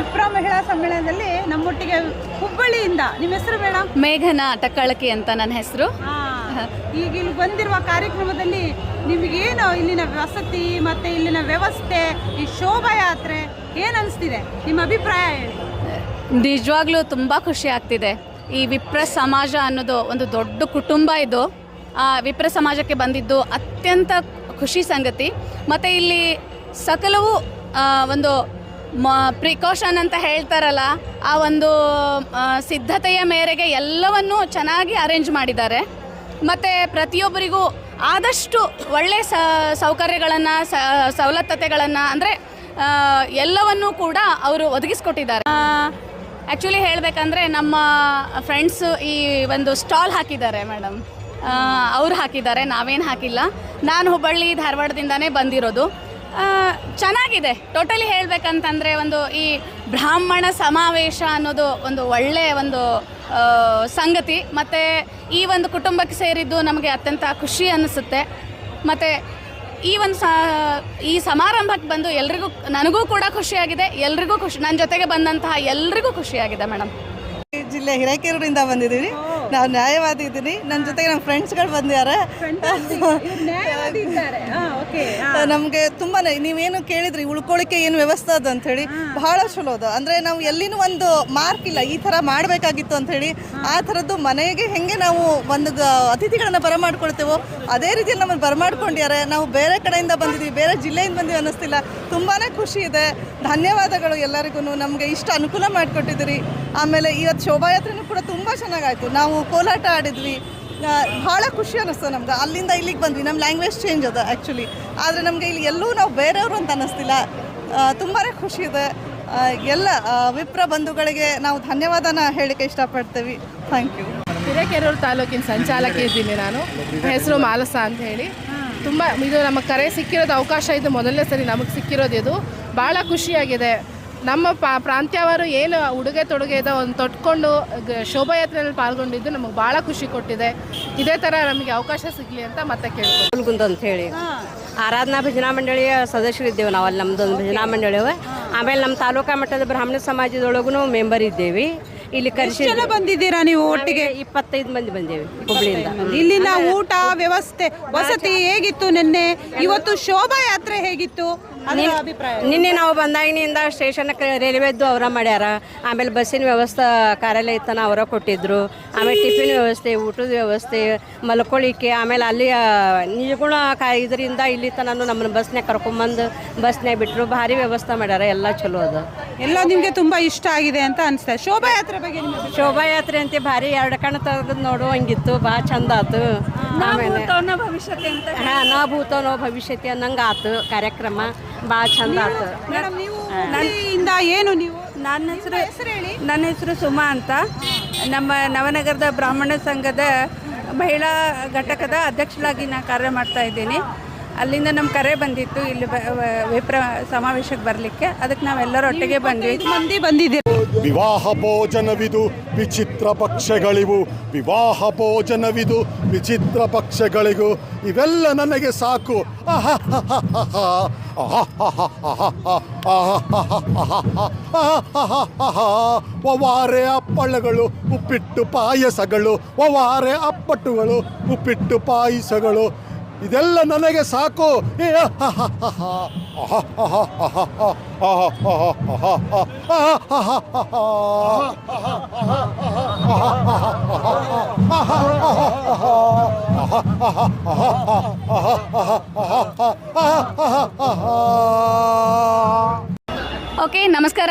ವಿಪ್ರ ಮಹಿಳಾ ಸಮ್ಮೇಳನದಲ್ಲಿ ನಮ್ಮೊಟ್ಟಿಗೆ ಹುಬ್ಬಳ್ಳಿಯಿಂದ ನಿಮ್ಮ ಹೆಸರು ಮೇಡಮ್ ಮೇಘನಾ ಟಕ್ಕಳಕಿ ಅಂತ ನನ್ನ ಹೆಸರು. ಈಗ ಇಲ್ಲಿ ಬಂದಿರುವ ಕಾರ್ಯಕ್ರಮದಲ್ಲಿ ನಿಮಗೇನು ಇಲ್ಲಿನ ವಸತಿ ಮತ್ತೆ ಇಲ್ಲಿನ ವ್ಯವಸ್ಥೆ ಈ ಶೋಭಾಯಾತ್ರೆ ಏನು ಅನಿಸ್ತಿದೆ? ನಿಮ್ಮ ಅಭಿಪ್ರಾಯ ಹೇಳಿ. ನಿಜವಾಗ್ಲೂ ತುಂಬ ಖುಷಿ ಆಗ್ತಿದೆ. ಈ ವಿಪ್ರ ಸಮಾಜ ಅನ್ನೋದು ಒಂದು ದೊಡ್ಡ ಕುಟುಂಬ ಇದು. ಆ ವಿಪ್ರ ಸಮಾಜಕ್ಕೆ ಬಂದಿದ್ದು ಅತ್ಯಂತ ಖುಷಿ ಸಂಗತಿ. ಮತ್ತು ಇಲ್ಲಿ ಸಕಲವು ಒಂದು ಮ, ಪ್ರಿಕಾಷನ್ ಅಂತ ಹೇಳ್ತಾರಲ್ಲ, ಆ ಒಂದು ಸಿದ್ಧತೆಯ ಮೇರೆಗೆ ಎಲ್ಲವನ್ನೂ ಚೆನ್ನಾಗಿ ಅರೇಂಜ್ ಮಾಡಿದ್ದಾರೆ. ಮತ್ತು ಪ್ರತಿಯೊಬ್ಬರಿಗೂ ಆದಷ್ಟು ಒಳ್ಳೆಯ ಸ, ಸೌಕರ್ಯಗಳನ್ನು ಸವಲತ್ತತೆಗಳನ್ನು, ಅಂದರೆ ಎಲ್ಲವನ್ನೂ ಕೂಡ ಅವರು ಒದಗಿಸ್ಕೊಟ್ಟಿದ್ದಾರೆ. ಆ್ಯಕ್ಚುಲಿ ಹೇಳಬೇಕಂದ್ರೆ ನಮ್ಮ ಫ್ರೆಂಡ್ಸ್ ಈ ಒಂದು ಸ್ಟಾಲ್ ಹಾಕಿದ್ದಾರೆ ಮೇಡಮ್ ಅವ್ರು ಹಾಕಿದ್ದಾರೆ, ನಾವೇನು ಹಾಕಿಲ್ಲ. ನಾನು ಹುಬ್ಬಳ್ಳಿ ಧಾರವಾಡದಿಂದನೇ ಬಂದಿರೋದು. ಚೆನ್ನಾಗಿದೆ. ಟೋಟಲಿ ಹೇಳಬೇಕಂತಂದರೆ ಒಂದು ಈ ಬ್ರಾಹ್ಮಣ ಸಮಾವೇಶ ಅನ್ನೋದು ಒಂದು ಒಳ್ಳೆಯ ಒಂದು ಸಂಗತಿ. ಮತ್ತು ಈ ಒಂದು ಕುಟುಂಬಕ್ಕೆ ಸೇರಿದ್ದು ನಮಗೆ ಅತ್ಯಂತ ಖುಷಿ ಅನ್ನಿಸುತ್ತೆ. ಮತ್ತು ಈ ಒಂದು ಸ ಈ ಸಮಾರಂಭಕ್ಕೆ ಬಂದು ಎಲ್ರಿಗೂ ನನಗೂ ಕೂಡ ಖುಷಿಯಾಗಿದೆ. ಎಲ್ರಿಗೂ ಖುಷಿ ನನ್ನ ಜೊತೆಗೆ ಬಂದಂತಹ ಎಲ್ರಿಗೂ ಖುಷಿಯಾಗಿದೆ ಮೇಡಮ್ ಜಿಲ್ಲೆ ಹಿರೇಕೆರೂರಿಂದ ಬಂದಿದ್ದೀವಿ. ನಾವು ನ್ಯಾಯವಾದಿ ಇದ್ದೀನಿ ನನ್ನ ಜೊತೆಗೆ ನಮ್ಮ ಫ್ರೆಂಡ್ಸ್ಗಳು ಬಂದಿದ್ದಾರೆ ನಮಗೆ ತುಂಬಾ ನೀವೇನು ಕೇಳಿದ್ರಿ ಉಳ್ಕೊಳ್ಳಿಕ್ಕೆ ಏನು ವ್ಯವಸ್ಥೆ ಅದ ಅಂತ ಹೇಳಿ? ಬಹಳ ಚಲೋ ಅದು. ಅಂದರೆ ನಾವು ಎಲ್ಲಿನೂ ಒಂದು ಮಾರ್ಕ್ ಇಲ್ಲ ಈ ಥರ ಮಾಡಬೇಕಾಗಿತ್ತು ಅಂತ ಹೇಳಿ ಆ ಥರದ್ದು ಮನೆಗೆ ಹೆಂಗೆ ನಾವು ಒಂದು ಅತಿಥಿಗಳನ್ನು ಅತಿಥಿಗಳನ್ನ ಬರಮಾಡ್ಕೊಳ್ತೇವೋ ಅದೇ ರೀತಿಯಲ್ಲಿ ನಮ್ಮನ್ನು ಬರಮಾಡ್ಕೊಂಡಿದ್ದಾರೆ. ನಾವು ಬೇರೆ ಕಡೆಯಿಂದ ಬಂದಿದ್ದೀವಿ ಬೇರೆ ಜಿಲ್ಲೆಯಿಂದ ಬಂದಿವಿ ಅನ್ನಿಸ್ತಿಲ್ಲ. ತುಂಬಾ ಖುಷಿ ಇದೆ. ಧನ್ಯವಾದಗಳು ಎಲ್ಲರಿಗೂ ನಮಗೆ ಇಷ್ಟು ಅನುಕೂಲ ಮಾಡಿಕೊಟ್ಟಿದ್ದೀರಿ. ಆಮೇಲೆ ಇವತ್ತು ಶೋಭಾಯಾತ್ರೆನೂ ಕೂಡ ತುಂಬ ಚೆನ್ನಾಗಾಯಿತು. ನಾವು ಕೋಲಾಟ ಆಡಿದ್ವಿ. ಭಾಳ ಖುಷಿ ಅನ್ನಿಸ್ತು ನಮ್ಗೆ. ಅಲ್ಲಿಂದ ಇಲ್ಲಿಗೆ ಬಂದ್ವಿ. ನಮ್ಮ ಲ್ಯಾಂಗ್ವೇಜ್ ಚೇಂಜ್ ಅದ ಆ್ಯಕ್ಚುಲಿ ಆದರೆ ನಮಗೆ ಇಲ್ಲಿ ಎಲ್ಲೂ ನಾವು ಬೇರೆಯವರು ಅಂತ ಅನ್ನಿಸ್ತಿಲ್ಲ ತುಂಬಾ ಖುಷಿ ಇದೆ. ಎಲ್ಲ ವಿಪ್ರ ಬಂಧುಗಳಿಗೆ ನಾವು ಧನ್ಯವಾದನ ಹೇಳಿಕೆ ಇಷ್ಟಪಡ್ತೀವಿ. ಥ್ಯಾಂಕ್ ಯು ಹಿರೇಕೆರೂರು ತಾಲೂಕಿನ ಸಂಚಾಲಕ ಇದ್ದೀನಿ ನಾನು. ಹೆಸರು ಮಾಲಸ ಅಂತ ಹೇಳಿ. ತುಂಬ, ಇದು ನಮಗೆ ಕರೆ ಸಿಕ್ಕಿರೋದು ಅವಕಾಶ ಇದು ಮೊದಲನೇ ಸರಿ ನಮಗೆ ಸಿಕ್ಕಿರೋದು ಇದು. ಭಾಳ ಖುಷಿಯಾಗಿದೆ. ನಮ್ಮ ಪಾ ಪ್ರಾಂತ್ಯವರು ಏನು ಉಡುಗೆ ತೊಡುಗೆ ಇದೆ ಒಂದು ತೊಟ್ಕೊಂಡು ಗ- ಶೋಭಾಯಾತ್ರೆಯಲ್ಲಿ ಪಾಲ್ಗೊಂಡಿದ್ದು ನಮಗೆ ಭಾಳ ಖುಷಿ ಕೊಟ್ಟಿದೆ. ಇದೇ ಥರ ನಮಗೆ ಅವಕಾಶ ಸಿಗಲಿ ಅಂತ ಮತ್ತೆ ಕೇಳ್ಕೊಂಡು ಅಂತ ಹೇಳಿ. ಆರಾಧನಾ ಭಜನಾ ಮಂಡಳಿಯ ಸದಸ್ಯರಿದ್ದೇವೆ ನಾವು ಅಲ್ಲಿ ನಮ್ದೊಂದು ಭಜನಾ ಮಂಡಳಿ ಅವ ಆಮೇಲೆ ನಮ್ಮ ತಾಲೂಕಾ ಮಟ್ಟದ ಬ್ರಾಹ್ಮಣ ಸಮಾಜದೊಳಗೂ ಮೆಂಬರ್ ಇದ್ದೇವೆ. ಇಲ್ಲಿ ಕರೆಸಿ ಬಂದಿದ್ದೀರಾ ನೀವು ಒಟ್ಟಿಗೆ? ಇಪ್ಪತ್ತೈದು ಮಂದಿ ಬಂದೇವೆ ಹುಬ್ಳಿಯಿಂದ. ಇಲ್ಲಿನ ಊಟ ವ್ಯವಸ್ಥೆ ವಸತಿ ಹೇಗಿತ್ತು ನಿನ್ನೆ? ಇವತ್ತು ಶೋಭಾಯಾತ್ರೆ ಹೇಗಿತ್ತು? ನಿನ್ನೆ ನಾವು ಬಂದಾಗಿನಿಂದ ಸ್ಟೇಷನ್ಗೆ ರೈಲ್ವೆದ್ದು ಅವರ ಮಾಡ್ಯಾರ. ಆಮೇಲೆ ಬಸ್ಸಿನ ವ್ಯವಸ್ಥೆ ಕಾರ್ಯಾಲಯ ತನ ಅವರ ಕೊಟ್ಟಿದ್ರು. ಆಮೇಲೆ ಟಿಫಿನ್ ವ್ಯವಸ್ಥೆ ಊಟದ ವ್ಯವಸ್ಥೆ ಮಲ್ಕೊಳ್ಳಿಕ್ಕೆ ಆಮೇಲೆ ಅಲ್ಲಿ ನಿಜಗುಣ ಕಾ ಇದರಿಂದ ಇಲ್ಲಿ ತನೂ ನಮ್ಮನ್ನ ಬಸ್ನ್ಯಾಗ ಕರ್ಕೊಂಬಂದು ಬಸ್ನ್ಯಾಗ ಬಿಟ್ಟರು ಭಾರಿ ವ್ಯವಸ್ಥೆ ಮಾಡ್ಯಾರ. ಎಲ್ಲ ಚಲೋ ಅದು. ಎಲ್ಲ ನಿಮಗೆ ತುಂಬಾ ಇಷ್ಟ ಆಗಿದೆ ಅಂತ ಅನಿಸ್ತಾ ಶೋಭಾಯಾತ್ರೆ ಬಗ್ಗೆ ಶೋಭಾ ಯಾತ್ರೆ ಶೋಭಾಯಾತ್ರೆ ಅಂತ ಭಾರಿ ಎರಡು ಕಣ್ಣು ತೆಗೆದು ನೋಡುವಂಗಿತ್ತು ಭಾಳ ಚಂದ ಆತು. ಆಮೇಲೆ ಹಾ ನಾ ಭೂತ ನೋ ಭವಿಷ್ಯತಿ ಅನ್ನಂಗ ಆತು ಕಾರ್ಯಕ್ರಮ. ಭಾಳ ಚಂದ ಆತು. ಮೇಡಮ್ ನೀವು ಇಂದ ಏನು ನೀವು? ನನ್ನ ಹೆಸರು ನನ್ನ ಹೆಸರು ಸುಮಾ ಅಂತ. ನಮ್ಮ ನವನಗರದ ಬ್ರಾಹ್ಮಣ ಸಂಘದ ಮಹಿಳಾ ಘಟಕದ ಅಧ್ಯಕ್ಷಳಾಗಿ ನಾನು ಕಾರ್ಯ ಮಾಡ್ತಾ ಇದ್ದೀನಿ. ಅಲ್ಲಿಂದ ನಮ್ಮ ಕರೆ ಬಂದಿತ್ತು ಇಲ್ಲಿ ವಿಪ್ರ ಸಮಾವೇಶಕ್ಕೆ ಬರಲಿಕ್ಕೆ. ಅದಕ್ಕೆ ನಾವೆಲ್ಲರೂ ಒಟ್ಟಿಗೆ ಬಂದ್ವಿ. ಮಂದಿ ಬಂದಿದ್ದೀವಿ ವಿವಾಹ ಭೋಜನವಿದು ವಿಚಿತ್ರ ಪಕ್ಷಗಳಿವು. ವಿವಾಹ ಭೋಜನವಿದು ವಿಚಿತ್ರ ಪಕ್ಷಗಳಿಗೂ. ಇವೆಲ್ಲ ನನಗೆ ಸಾಕು. ಒವಾರೆ ಅಪ್ಪಳಗಳು ಉಪ್ಪಿಟ್ಟು ಪಾಯಸಗಳು. ಒವಾರೆ ಅಪ್ಪಟ್ಟುಗಳು ಉಪ್ಪಿಟ್ಟು ಪಾಯಸಗಳು. ಇದೆಲ್ಲ ನನಗೆ ಸಾಕು ಓಕೆ ನಮಸ್ಕಾರ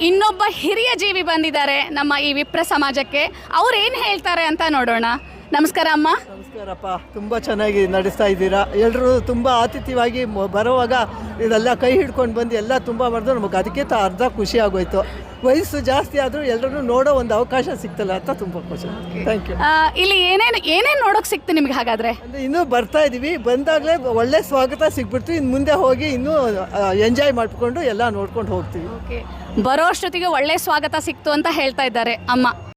ಇನ್ನೊಬ್ಬ ಹಿರಿಯ ಜೀವಿ ಬಂದಿದ್ದಾರೆ ನಮ್ಮ ಈ ವಿಪ್ರ ಸಮಾಜಕ್ಕೆ ಅವ್ರು ಏನು ಹೇಳ್ತಾರೆ ಅಂತ ನೋಡೋಣ ನಮಸ್ಕಾರ ಅಮ್ಮ. ನಮಸ್ಕಾರಪ್ಪ. ತುಂಬ ಚೆನ್ನಾಗಿ ನಡೆಸ್ತಾ ಇದ್ದೀರಾ? ಎಲ್ಲರೂ ತುಂಬ ಆತಿಥ್ಯವಾಗಿ ಮ- ಬರುವಾಗ ಇದೆಲ್ಲ ಕೈ ಹಿಡ್ಕೊಂಡು ಬಂದು ಎಲ್ಲ ತುಂಬ ಬರೆದು ನಮಗೆ ಅದಕ್ಕೆ ತ ಅರ್ಧ ಖುಷಿ ಆಗೋಯ್ತು. ವಯಸ್ಸು ಜಾಸ್ತಿ ಆದರೂ ಎಲ್ಲರೂ ನೋಡೋ ಒಂದು ಅವಕಾಶ ಸಿಗ್ತಲ್ಲ ಅಂತ ತುಂಬ ಖುಷಿ. ಥ್ಯಾಂಕ್ ಯು ಆ, ಇಲ್ಲಿ ಏನೇನು ಏನೇನು ನೋಡೋಕೆ ಸಿಕ್ತು ನಿಮ್ಗೆ ಹಾಗಾದ್ರೆ? ಅಂದರೆ ಇನ್ನೂ ಬರ್ತಾ ಇದ್ದೀವಿ ಬಂದಾಗಲೇ ಒಳ್ಳೆ ಸ್ವಾಗತ ಸಿಗ್ಬಿಡ್ತು. ಇನ್ನು ಮುಂದೆ ಹೋಗಿ ಇನ್ನೂ ಎಂಜಾಯ್ ಮಾಡಿಕೊಂಡು ಎಲ್ಲ ನೋಡ್ಕೊಂಡು ಹೋಗ್ತೀವಿ. ಬರೋ ಅಷ್ಟೊತ್ತಿಗೆ ಒಳ್ಳೆ ಸ್ವಾಗತ ಸಿಕ್ತು ಅಂತ ಹೇಳ್ತಾ ಇದ್ದಾರೆ ಅಮ್ಮ.